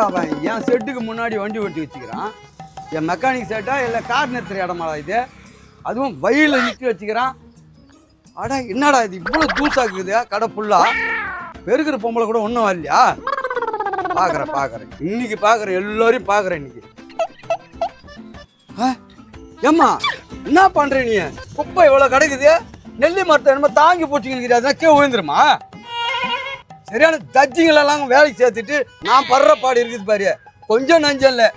யார் அவன் என் செட்டுக்கு முன்னாடி வண்டி ஓட்டி வச்சுக்கிறான். என் மெக்கானிக் செட்டா இல்லை கார் நிறுத்துற இடமா இது. அதுவும் வயலில் நிறுத்தி வச்சுக்கிறான். அடா என்னடா இது? இவ்வளோ தூசாக்குது கடை ஃபுல்லாக பெருக்கிற பொம்பளை கூட ஒன்றும் வரலையா? பார்க்குறேன் பார்க்குறேன் இன்னைக்கு பார்க்குறேன் எல்லோரையும் பார்க்குறேன் இன்னைக்கு. ஆ, ஏம்மா என்ன பண்ணுற நீ? குப்பை இவ்வளோ கிடைக்குது. நெல்லி மரத்தை என்னமோ தாங்கி போச்சுங்கன்னு அதெல்லாம் கீழே விழுந்துருமா? சரியான தஜ்ஜிங்களெல்லாம் வேலைக்கு சேர்த்துட்டு நான் படுற பாடு இருக்குது பாரு. கொஞ்சம் நஞ்சம் இல்லை.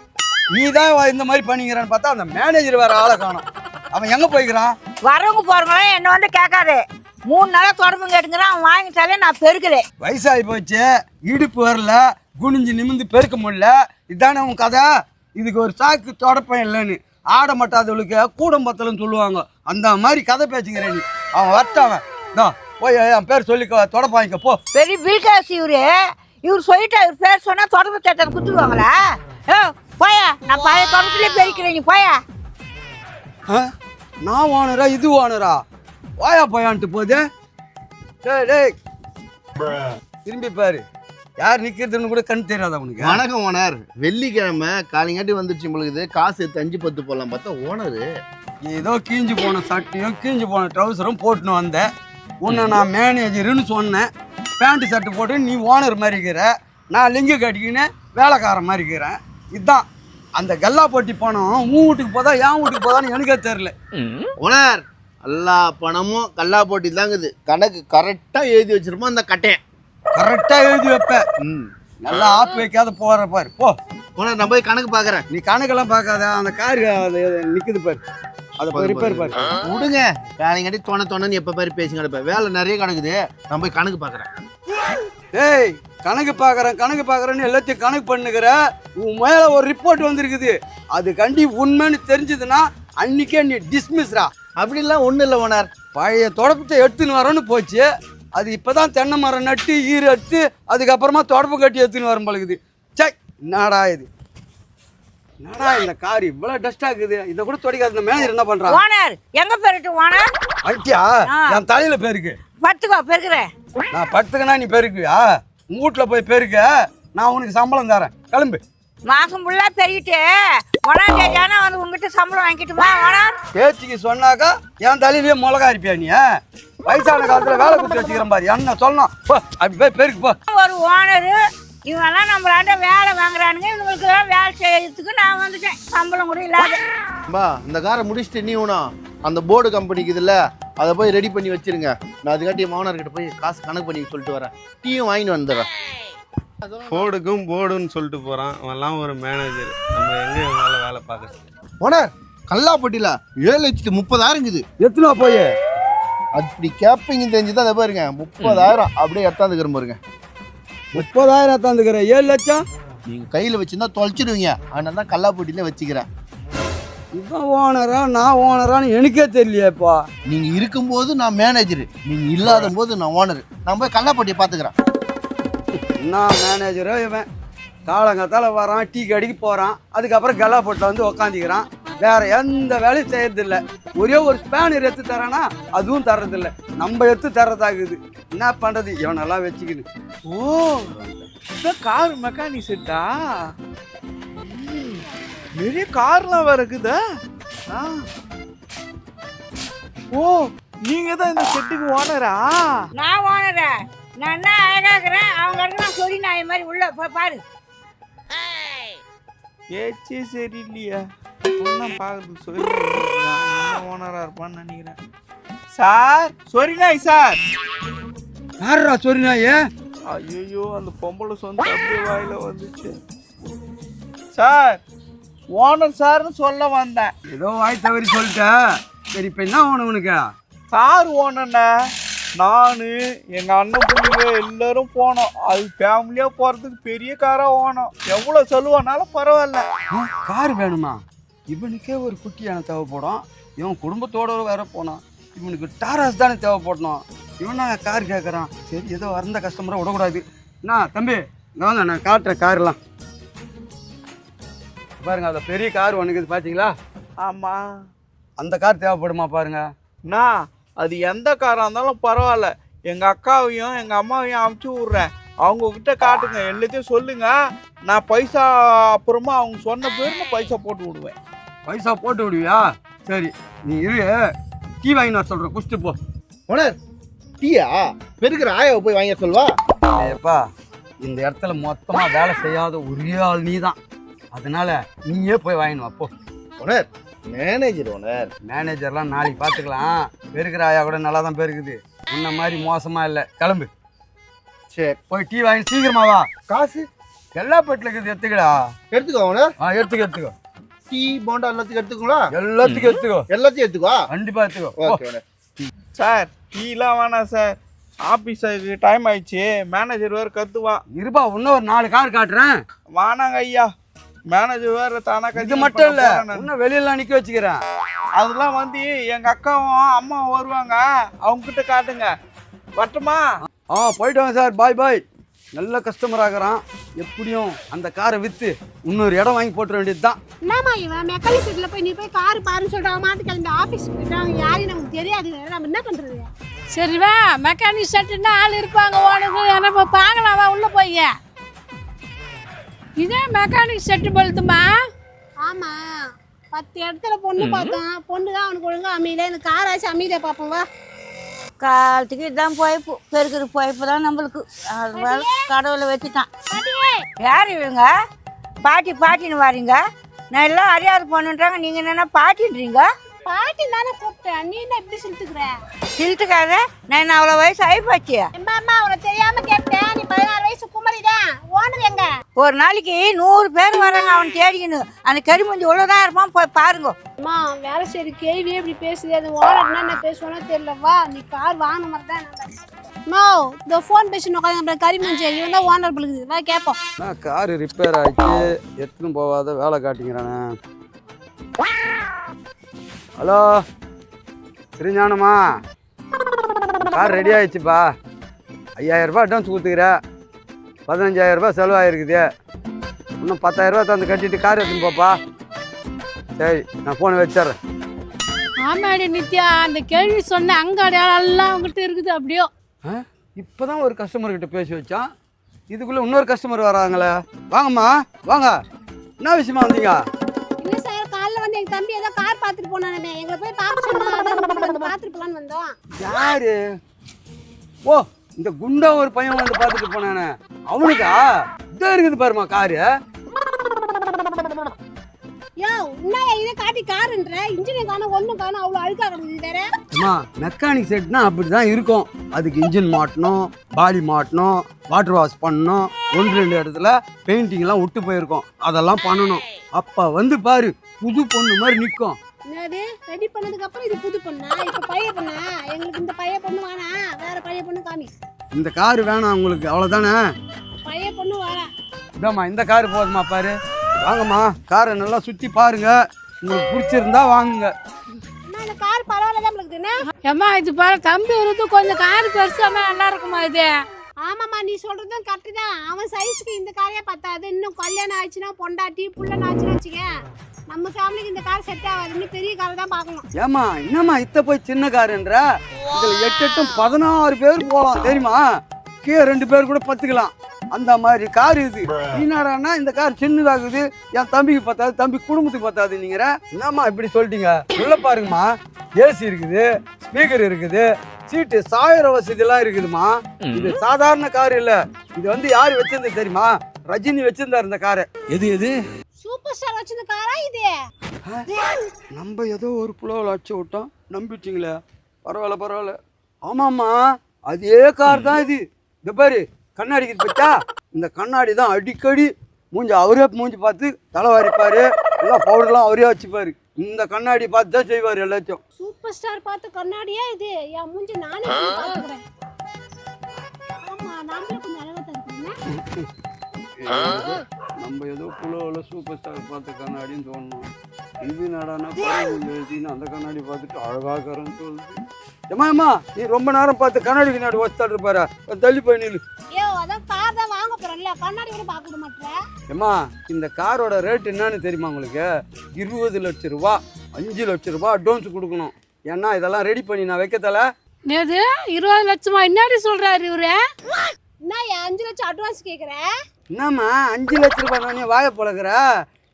நீ தான் இந்த மாதிரி பண்ணிக்கிறான்னு பார்த்தா அந்த மேனேஜர் வேற ஆளை காணும். அவன் எங்க போய்க்கிறான்? வரவங்க போறவங்களாம் என்ன வந்து கேட்காது. மூணு நாளா தொடர்பு கேட்டுங்கிறான் அவன் வாங்கி தரல நான் பெருக்கிறேன். வயசாகி போச்சு இடுப்பு வரல குனிஞ்சு நிமிந்து பெருக்க முடியல. இதானே உன் கதை? இதுக்கு ஒரு சாக்கு தொடப்பம் இல்லைன்னு. ஆட மாட்டாதவளுக்கு கூடம் பத்தலன்னு சொல்லுவாங்க. அந்த மாதிரி கதை பேச்சுங்கிற நீ. அவன் வரட்டும் அவன். இதோ, போய் என் பேர் சொல்லி வாங்கிக்க போ. பெரிய பில்காஸ் இவரு. இவர் சொல்லிட்டு இவர் பேர் சொன்னா தொடர்பு தேட்டர் குத்துருவாங்களா ஏ போயா நான் பழைய தொடர்புலேயே பெருக்கிறேன் நீ போயா. ஆ? நான் ஓனரா இது ஓனரா வாயா போயான்ட்டு போகுது டேய் டேய். திரும்பி பாரு. யார் நிக்கிறதுன்னு கூட கண் தெரியாதா உனக்கு? வணக்கம் ஓனர். வெள்ளிக்கிழமை காலைங்காட்டி வந்துருச்சு உங்களுக்கு காசு எடுத்து அஞ்சு பத்து போடலாம் பார்த்தா ஓனரு. ஏதோ கீஞ்சு போன சட்டையும் கீஞ்சு போன ட்ரௌசரும் போட்டுன்னு வந்தேன். உன்னை நான் மேனேஜருன்னு சொன்னேன். பேண்ட் சட்டை போட்டு நீ ஓனர் மாதிரி இருக்கிற நான் லிங்கு கட்டிக்கின்னு வேலைக்காரன் மாதிரி இருக்கிறேன். இதுதான் அந்த கல்லா போட்டி பணம் உன் வீட்டுக்கு போதா என் வீட்டுக்கு போதான்னு எனக்கே தெரில ஓனர் எல்லா பணமும் கல்லா போட்டி தாங்குது. கணக்கு கரெக்டாக எழுதி வச்சிருப்போம் அந்த கட்டையன் கரெக்டாக எழுதி வைப்பேன் நல்லா ஆப்பு வைக்காத போகிற பாரு. போ. ஓனர் நான் போய் கணக்கு பார்க்குறேன் நீ கணக்கெல்லாம் பார்க்காத. அந்த கார் அது நிற்குது பாரு. அதை ரிப்பேர் பாரு. விடுங்க. காலைங்காட்டி தோண தோணன்னு எப்போ பாரு பேசி கிடப்பேன் வேலை நிறைய கிடக்குது. நான் போய் கணக்கு பார்க்குறேன் டேய் கணக்கு பார்க்குறேன் கணக்கு பார்க்குறேன்னு எல்லாத்தையும் கணக்கு பண்ணுகிற உன் மேலே ஒரு ரிப்போர்ட் வந்திருக்குது. அது கண்டி உண்மைன்னு தெரிஞ்சதுன்னா அன்னைக்கே நீ டிஸ்மிஸ்ரா அப்படிலாம் ஒன்றும் இல்லை ஓனர். பழைய தொடப்பத்தை எடுத்துன்னு வரேன்னு போச்சு. அது இப்போதான் தென்னை மரம் நட்டு ஈர எடுத்து அதுக்கப்புறமா தொடப்பு கட்டி எடுத்துன்னு வரும் பழகுது சை என்னடா இது? என்னடா இந்த கார் இவ்வளோ டஸ்ட் ஆகுது இதை கூட துடைக்காது இந்த மேனேஜர் என்ன பண்ணுறான் ஓனர் எங்க பெருட்டு ஓனர்? அட்டியா. என் தலையில பெருக்கு. பத்துக்கோ பெருக்கிறேன் நான் படுத்துக்கனா நீ பெருக்குவியா உன் வீட்டில் போய் பெருக்க. நான் உனக்கு சம்பளம் தரேன். கிளம்பு. மாசம் ஃபுல்லா பெருகிட்டு தேதி ஆனா வந்து உங்ககிட்ட சம்பளம் வாங்கிட்டுமா ஓனர். பேச்சுக்கு சொன்னாக்கா என் தலையிலேயே மிளகா இருப்பியா நீ வயசான காலத்தில் வேலை கொடுத்து வச்சுக்கிறேன் பாரு. என்ன சொல்லணும்? போ அப்படி போய் பெருக்கு போ. ஒரு ஓனரு இவங்கெல்லாம் நம்மளாண்ட வேலை வாங்குறானுங்க. இவங்களுக்கு எல்லாம் வேலை செய்யறதுக்கு நான் வந்துட்டேன். சம்பளம் கூட இல்லாத. பா இந்த காரை முடிச்சுட்டு நீ வேணும் அந்த போர்டு கம்பெனிக்கு இதில் அதை போய் ரெடி பண்ணி வச்சிருங்க. நான் அதுக்காட்டி ஓனர் கிட்ட போய் காசு கணக்கு பண்ணி சொல்லிட்டு வரேன். டீயும் வாங்கிட்டு வந்துடுறேன். போர்டுக்கும் போர்டுன்னு சொல்லிட்டு போகிறான் அவன்லாம் ஒரு மேனேஜர் நம்ம எங்கே இவனால வேலை பார்க்கறது ஓனர் கல்லாப்பட்டியில் ஏழு லட்சத்து முப்பதாயிரம் இருக்குது. எத்தனை போய்? அப்படி கேப்பீங்க தெரிஞ்சு தான் அதை பாருங்க. முப்பதாயிரம் அப்படியே எடுத்தாந்துக்கிறேன் பாருங்க. முப்பதாயிரம் தந்துக்கிற ஏழு லட்சம்? நீங்கள் கையில் வச்சுருந்தா தொலைச்சிடுவீங்க. அதனால தான் கல்லாப்பட்டியில் வச்சுக்கிறேன். இவன் ஓனரா நான் ஓனரான்னு எனக்கே தெரியலையேப்பா. நீங்கள் இருக்கும்போது நான் மேனேஜர் நீங்கள் இல்லாத போது நான் ஓனர் நான் போய் கல்லாப்பட்டியை பார்த்துக்கிறேன். என்ன மேனேஜரோ இவன். காலங்காத்தால வரான் டீ கடைக்கு போகிறான் அதுக்கப்புறம் கல்லா போட்டில் வந்து உக்காந்துக்கிறான். வேற எந்த வேலையும் செய்யறதில்ல. ஒரே ஒரு ஸ்பேனர் எடுத்து தரானா அதுவும் தர்றதில்ல. நம்ம எடுத்து தர்றதாகுது. என்ன பண்ணுறது இவனெல்லாம் வச்சுக்கிது ஓ கார் மெக்கானிக் செட்டா நிறைய கார்லாம் வேற இருக்குதா. ஆ. ஓ நீங்க தான் இந்த செட்டுக்கு ஓனரா நான் ஓனர நான் என்ன அழகாக்குறேன் அவங்க நான் சொல்லி நான் மாதிரி உள்ள போய் பாரு. ஏச்சே சரியில்லையா. ஒன்றும் பார்க்கறதுக்கு சொல்லி ஓனரா இருப்பான்னு நினைக்கிறேன். சார் சொரிநாய் சார்? யாரா சொரினாயே ஐயோ அந்த பொம்பளை சொந்த அப்படியே வாயில வந்துச்சு. சார் ஓனர் சார்னு சொல்ல வந்தேன். ஏதோ வாய் தவறி சொல்லிட்ட. சரி இப்போ என்ன வேணும் உனக்கு? கார் ஓனண்ணே நான் எங்கள் அண்ணன் பொண்ணுங்க எல்லாரும் போனோம். அது ஃபேமிலியாக போகிறதுக்கு பெரிய காராக ஓணும் எவ்வளோ செலவானாலும் பரவாயில்ல. கார் வேணுமா? இவனுக்கே ஒரு குட்டியான தேவைப்படும். இவன் குடும்பத்தோட வேற போனான். இவனுக்கு டாராஸ் தானே தேவைப்படணும். இவன் நான் கார் கேட்குறான் சரி ஏதோ வந்த கஸ்டமரை விடக்கூடாது. என்ன தம்பி இங்க வாங்க நான் காட்டுறேன் கார்லாம் பாருங்க அந்த பெரிய கார் ஒன்றுக்கு பார்த்தீங்களா ஆமாம் அந்த கார் தேவைப்படுமா பாருங்க. அண்ணா அது எந்த காராக இருந்தாலும் பரவாயில்ல. எங்கள் அக்காவையும் எங்கள் அம்மாவையும் அமுச்சு விட்றேன். அவங்க கிட்ட காட்டுங்க எல்லாத்தையும் சொல்லுங்க. நான் பைசா அப்புறமா அவங்க சொன்ன பேருக்கு பைசா போட்டு விடுவேன். பைசா போட்டு விடுவியா? சரி நீ இரு. டீ வாங்கி நான் சொல்கிறேன் குடிச்சிட்டு போ. ஓனர் டீயா? பெருக்கிற ஆயாவை போய் வாங்க சொல்வா? ஏப்பா இந்த இடத்துல மொத்தமாக வேலை செய்யாத ஒரே ஆள் நீ தான் அதனால நீயே போய் வாங்கினு வா போ. ஓனர் மேனேஜர் ஓனர் மேனேஜர்லாம் நாளைக்கு பார்த்துக்கலாம். பெருக்கிற ஆயா கூட நல்லா தான் பெருக்குது. முன்ன மாதிரி மோசமாக இல்லை. கிளம்பு. சரி. போய் டீ வாங்கி சீக்கிரமா வா. காசு? எல்லா பெட்டில் இருக்குது எடுத்துக்கடா. எடுத்துக்கோ ஓனர் ஆ எடுத்துக்க எடுத்துக்கோ. டீ போண்டா எல்லாத்துக்கும் எடுத்துக்கோங்களா? எல்லாத்துக்கும் எடுத்துக்கோ. எல்லாத்தையும் எடுத்துக்கோ. கண்டிப்பாக எடுத்துக்கோ. ஓகே ஓனர் சார் டீலாம் வேணாம் சார். ஆஃபீஸுக்கு டைம் ஆயிடுச்சு. மேனேஜர் வேறு கத்துவான் இருப்பா இன்னும் ஒரு நாலு கார் காட்டுறேன். வானாங்க ஐயா. மேனேஜர் வேறு தானா இது மட்டும் இல்ல. இன்னும் வெளியெல்லாம் நிக்க வச்சுக்கிறேன். அதெல்லாம் வந்து எங்க அக்காவும் அம்மாவும் வருவாங்க. அவங்க கிட்ட காட்டுங்க. வரட்டுமா? ஆ போயிட்டு வாங்க சார். பாய் பாய் நல்ல கஸ்டமர் ஆகிறான். எப்படியும் அந்த காரை வித்து இன்னொரு இடம் வாங்கி போட்டுற வேண்டியது தான் என்னம்மா இவன்? மெக்கானிக் செட்ல போய் நீ போய் கார் பாருன்னு அவன் மாட்டு கிளம்பி ஆஃபீஸ் போயிட்டாங்க யாரையும் நமக்கு தெரியாது. நம்ம என்ன பண்றது? சரி வா. மெக்கானிக் செட்டுன்னா ஆள் இருப்பாங்க உனக்கு. நம்ம பார்க்கலாம். வா உள்ள போய். இதே மெக்கானிக் செட்டு பொழுதுமா ஆமா. பத்து இடத்துல பொண்ணு பார்த்தோம் பொண்ணு தான் அவனுக்கு ஒழுங்கா அமையல. இந்த கார் ஆச்சு. அமைதியா பார்ப்போம். வா. காலத்துக்கு இதுதான் போய்ப்பு பெருக்கிற போய்ப்பு தான் நம்மளுக்கு. அது மேல கடவுளை வச்சுட்டான். யார் இவங்க? பாட்டி பாட்டின்னு வாரீங்க? நான் எல்லாம் அறியாத பொண்ணுன்றாங்க. நீங்கள் என்னென்ன பாட்டின்றீங்க? பாட்டி தானே கூப்பிட்டேன். நீ என்ன இப்படி சொல்லிட்டுக்கிற சில்ட்டுக்காக நான் என்ன அவ்வளோ வயசு ஆகிப்போச்சு எம்மா அம்மா உனக்கு தெரியாம கேட்டேன். நீ பதினாறு வயசு குமரிதான் ஓனர் எங்க? ஒரு நாளைக்கு நூறு பேர் வராங்க அவன் தேடிக்கின்னு. அந்த கறிமஞ்சி உள்ளதான் இருப்பான் போய் பாருங்க. அம்மா வேலை செய்யற கேள்வியே இப்படி பேசுது. அது ஓனர் என்ன பேசுவானோ தெரியல. வா நீ கார் வாங்கின மாதிரி தான் நோ இந்த ஃபோன் பேசி உட்காந்து கறி மஞ்சள் இவன் தான் ஓனர் பிள்ளைக்குது வா கேட்போம் நான் காரு ரிப்பேர் ஆயிடுச்சு எடுத்துன்னு போகாத வேலை காட்டிங்கிறானே ஹலோ? திருஞானமா கார் ரெடி ஆயிடுச்சுப்பா. ஐயாயிரம் ரூபாய் அட்வான்ஸ் கொடுத்துக்கிற. பதினஞ்சாயிரம் ரூபாய் செலவாயிருக்குது. இன்னும் பத்தாயிரம் ரூபாய் தந்து கட்டிட்டு கார் எடுத்துன்னு போப்பா. சரி நான் ஃபோனை வச்சிட்றேன். ஆமாடி நித்யா அந்த கேள்வி சொன்ன அங்க அடையாளம் எல்லாம் அவங்ககிட்ட இருக்குது அப்படியோ? இப்போ தான் ஒரு கஸ்டமர் கிட்ட பேசி வச்சான். இதுக்குள்ளே இன்னொரு கஸ்டமர் வராங்களே. வாங்கம்மா வாங்க. என்ன விஷயமா வந்தீங்க? வந்து எங்க தம்பி ஏதோ கார் பார்த்துட்டு போனானே எங்களை போய் வந்து பார்த்துட்டு போலான்னு வந்தோம். யாரு? ஓ இந்த குண்டா ஒரு பையன் வந்து பார்த்துட்டு போனானே. அவனுக்கா? இதோ இருக்குது பாருமா காரு யோ என்ன இதை காட்டி காருன்ற இன்ஜினை காணும் ஒண்ணும் காணும் அவ்வளவு அழுக்கா கிடக்குது வேற. அம்மா மெக்கானிக் செட்னா அப்படி தான் இருக்கும். அதுக்கு இன்ஜின் மாட்டணும் பாடி மாட்டணும் வாட்டர் வாஷ் பண்ணணும் ஒன்று ரெண்டு இடத்துல பெயிண்டிங்லாம் விட்டு போயிருக்கோம். அதெல்லாம் பண்ணணும். அப்போ வந்து பாரு புது பொண்ணு மாதிரி நிற்கும் என்னது? ரெடி பண்ணதுக்கு அப்புறம் இது புது பொண்ணா? இப்ப பழைய பொண்ணா? எங்களுக்கு இந்த பழைய பொண்ணு வேணாம் வேற பழைய பொண்ணு காமி. இந்த காரு வேணாம் உங்களுக்கு அவ்வளோதானே பழைய பொண்ணு வேணாம் இதாம்மா இந்த காரு போதுமா பாரு. வாங்கம்மா காரை நல்லா சுற்றி பாருங்க. உங்களுக்கு பிடிச்சிருந்தா வாங்குங்க. கார் பரவாயில்ல தான் ஏம்மா இது பாரு தம்பி வருது கொஞ்சம் காரு பெருசாமே நல்லா இருக்குமா இது? ஆமாம்மா நீ சொல்றதும் கரெக்டு தான். அவன் சைஸ்க்கு இந்த காரே பத்தாது. இன்னும் கல்யாணம் ஆச்சுன்னா பொண்டாட்டி புள்ளன்னு ஆச்சுன்னா வச்சுக்க நம்ம ஃபேமிலிக்கு இந்த கார் செட் ஆகாது. இன்னும் பெரிய கார் தான் பார்க்கணும். ஏம்மா என்னம்மா இத்த போய் சின்ன காருன்ற இதில் எட்டு எட்டும் பதினாறு பேர் போகலாம். தெரியுமா? கீழே ரெண்டு பேர் கூட பத்துக்கலாம். அந்த மாதிரி கார் இது. என்னடான்னா இந்த கார் சின்னதாகுது. என் தம்பிக்கு பத்தாது தம்பி குடும்பத்துக்கு பத்தாது நீங்கிற. என்னம்மா இப்படி சொல்லிட்டீங்க? உள்ள பாருங்கம்மா. ஏசி இருக்குது ஸ்பீக்கர் இருக்குது. சீட்டு சாயிர வசதியெல்லாம் இருக்குதுமா இது சாதாரண கார் இல்ல. இது வந்து யார் வச்சிருந்தது தெரியுமா? ரஜினி வச்சிருந்தார் இந்த காரை. எது எது? சூப்பர் ஸ்டார் வச்சிருந்த காரா இது? நம்ம ஏதோ ஒரு புலவில் அடிச்சு விட்டோம். நம்பிட்டீங்களே? பரவாயில்ல பரவாயில்ல. ஆமாம்மா அதே கார் தான் இது. இந்த பாரு கண்ணாடிக்கு பச்சா? இந்த கண்ணாடி தான் அடிக்கடி மூஞ்சி அவரே மூஞ்சி பார்த்து தலை வாரிப்பார் எல்லாம் பவுடர்லாம் அவரே வச்சுப்பாரு. இந்த கண்ணாடி பார்த்து தான் செய்வார் எல்லாத்தையும். சூப்பர் ஸ்டார் பார்த்து கண்ணாடியா இது? என் மூஞ்சி நானே பார்த்துக்கிறேன். ஆமா நாமளே கொஞ்சம் அழகா தருக்கிறேன் நம்ம ஏதோ புலவில் சூப்பர் ஸ்டார் பார்த்த கண்ணாடின்னு தோணும் இது நடானா எழுதின்னு அந்த கண்ணாடி பார்த்துட்டு அழகாக்கிறேன்னு சொல்லுது ஏமா ஏமா நீ ரொம்ப நேரம் பார்த்து கண்ணாடி கண்ணாடி வச்சுட்டு இருப்பாரு? தள்ளி போய் நில்லு. கண்ணாடி கூட பார்க்க விட மாட்டேன் ஏம்மா இந்த காரோட ரேட் என்னன்னு தெரியுமா உங்களுக்கு? இருபது லட்ச ரூபா அஞ்சு லட்ச ரூபா அட்வான்ஸ் கொடுக்கணும். ஏன்னா இதெல்லாம் ரெடி பண்ணி நான் வைக்கத்தல. நேது இருபது லட்சமா? என்னடி சொல்றாரு இவரு? என்ன என் அஞ்சு லட்சம் அட்வான்ஸ் கேட்குறேன் என்னம்மா அஞ்சு லட்ச ரூபாய் நானே வாய பழகுற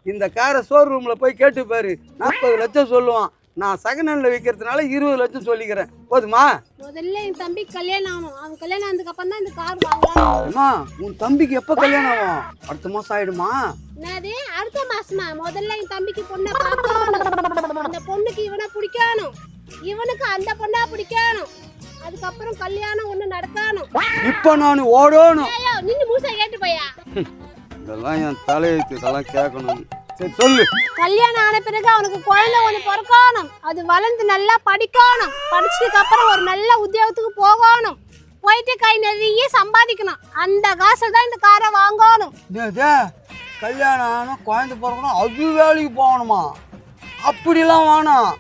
இந்த காரை ஷோர் ரூமில் போய் கேட்டு பாரு நாற்பது லட்சம் சொல்லுவான். நான் செகண்ட் ஹேண்டில் விற்கிறதுனால இருபது லட்சம் சொல்லிக்கிறேன். போதுமா? முதல்ல என் தம்பிக்கு கல்யாணம் ஆகணும். அவன் கல்யாணம் ஆனதுக்கு அப்புறம் தான் இந்த கார் வாங்கலாம். அம்மா உன் தம்பிக்கு எப்போ கல்யாணம் ஆகும்? அடுத்த மாதம் ஆயிடுமா? என்னது? அடுத்த மாசமா? முதல்ல என் தம்பிக்கு பொண்ணை பார்க்கணும். அந்த பொண்ணுக்கு இவனை பிடிக்கணும். இவனுக்கு அந்த பொண்ணா பிடிக்கணும். அதுக்கப்புறம் கல்யாணம் ஒண்ணு நடக்கணும் இப்போ நான் ஓடணும். நின்னு முழுசா கேட்டு போயா? இதெல்லாம் என் தலையெழுத்து இதெல்லாம் கேட்கணும். சரி சொல்லு. கல்யாணம் ஆன பிறகு அவனுக்கு குழந்தை ஒண்ணு பிறக்கணும். அது வளர்ந்து நல்லா படிக்கணும். படிச்சதுக்கு அப்புறம் ஒரு நல்ல உத்தியோகத்துக்கு போகணும். போயிட்டு கை நிறைய சம்பாதிக்கணும். அந்த காசை தான் இந்த காரை வாங்கணும். கல்யாணம் ஆகணும் குழந்தை பிறக்கணும். அது வேலைக்கு போகணுமா? அப்படிலாம் வேணாம்.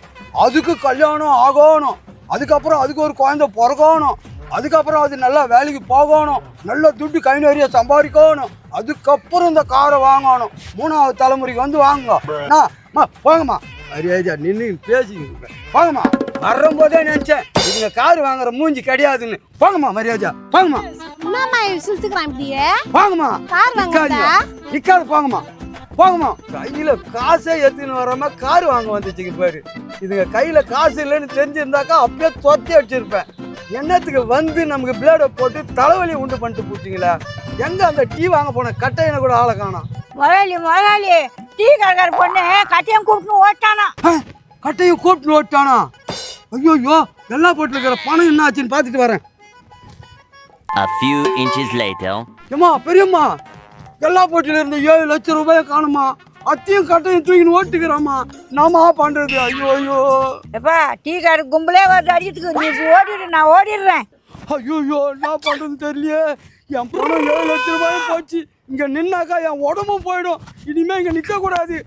அதுக்கு கல்யாணம் ஆகணும். அதுக்கப்புறம் அதுக்கு ஒரு குழந்தை பிறக்கணும். அதுக்கப்புறம் அது நல்லா வேலைக்கு போகணும். நல்ல துட்டு கை நிறைய சம்பாதிக்கணும். அதுக்கப்புறம் இந்த காரை வாங்கணும். மூணாவது தலைமுறைக்கு வந்து வாங்க அண்ணா, அம்மா போங்கம்மா. மரியாதை நின்று பேசிக்கிட்டு போங்கம்மா. வரும்போதே நினச்சேன் இதுங்க கார் வாங்குற மூஞ்சி கிடையாதுன்னு. போங்கம்மா மரியாதை போங்கம்மா. என்னம்மா சிலுத்துக்கிறான் இப்படியே போங்கம்மா. கார் நிக்காதீங்க. வாங்க நிக்காது போங்கம்மா. போங்கம்மா. கையில காசே எடுத்துன்னு வராம கார் வாங்க வந்துச்சுங்க பாரு. இதுங்க கையில காசு இல்லைன்னு தெரிஞ்சிருந்தாக்கா அப்பயே தொத்தி அடிச்சிருப்பேன். என்னத்துக்கு வந்து நமக்கு பிளேடை போட்டு தலைவலி உண்டு பண்ணிட்டு போச்சுங்களா? எங்க அந்த டீ வாங்க போன கட்டையனை கூட ஆளை காணோம்? முதலாளி முதலாளி டீ கடைக்கார பொண்ணு கட்டியம் கூப்பிட்டு ஓட்டானா? கட்டையும் கூப்பிட்டு ஓட்டானா? ஐயோ ஐயோ எல்லா போட்டு இருக்கிற பணம் என்ன ஆச்சுன்னு பார்த்துட்டு வரேன். A few inches later. ஏம்மா பெரியம்மா எல்லா போட்டியில இருந்த ஏழு லட்சம் ரூபாயை காணுமா? அத்தையும் கட்டையும் தூக்கின்னு ஓட்டுக்கிறாம்மா. நாம பண்றது? ஐயோ ஐயோ. எப்பா டீ கடை கும்பலே வருது அடிக்கிறதுக்கு. நீ ஓடிடு நான் ஓடிடுறேன். ஐயோ என்ன பண்றதுன்னு தெரியலையே. என் பணம் ஏழு லட்சம் ரூபாயும் போச்சு. இங்க நின்னாக்கா என் உடம்பும் போயிடும். இனிமே இங்க நிக்க கூடாது